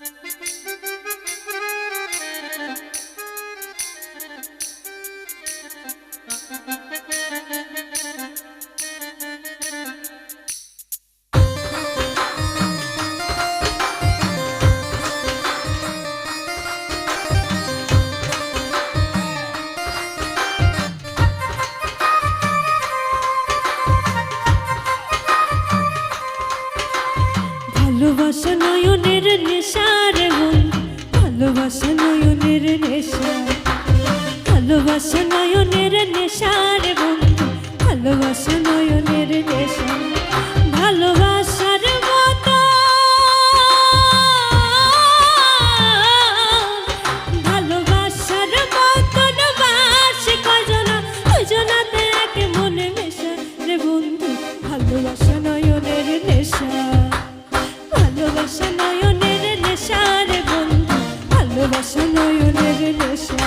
Thank you. ভালোবাসা নয়নের নেশার মন ভালোবাসা নয়নের নেশা, ভালোবাসার মতো। ভালোবাসার মতন বাসে কজনা, দুজনাতে এক মনে মেশা রে বন্ধু, ভালোবাসা নয়নের নেশা। ভালোবাসা নয়নের নেশা বন্ধু, ভালোবাসা নয়নের নেশা।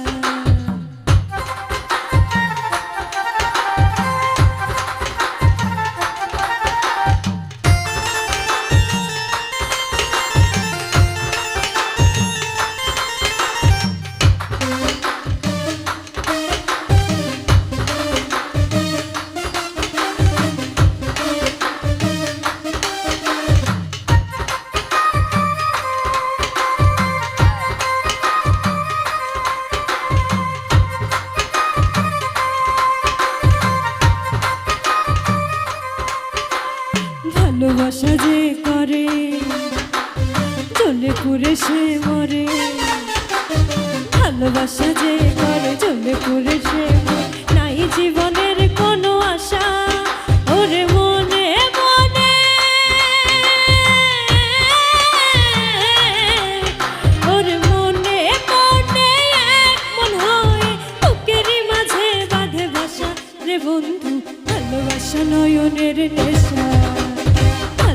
যে করে, চলে পুরে সে মরে। ভালোবাসা যে করে, চলে সে নাই জীবনের কোনো আশা মনে মনে। হয়ে মাঝে বাঁধে বন্ধু, ভালোবাসা নয়নের নেশা।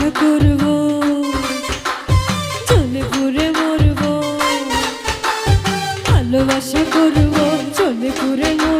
ভালোবাসা করব চলে ঘুরে মরব। ভালোবাসা করব চলে ঘুরে মরব।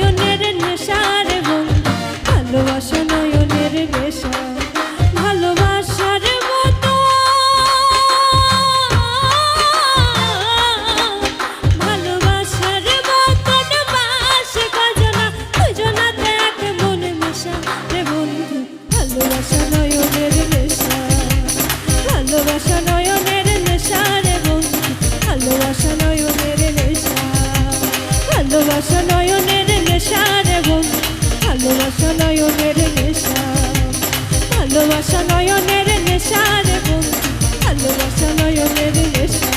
ভালোবাসা নয়নের নেশা এবং ভালোবাসা নয়নের নেশা। ভালোবাসা নয়নের নেশা এবং ভালোবাসা নয়নের নেশা।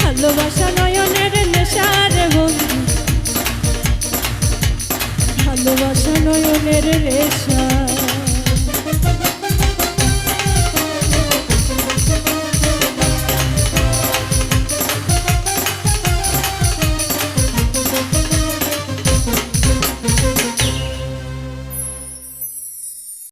ভালোবাসা নয়নের নেশা এবং ভালোবাসা নয়নের নেশা।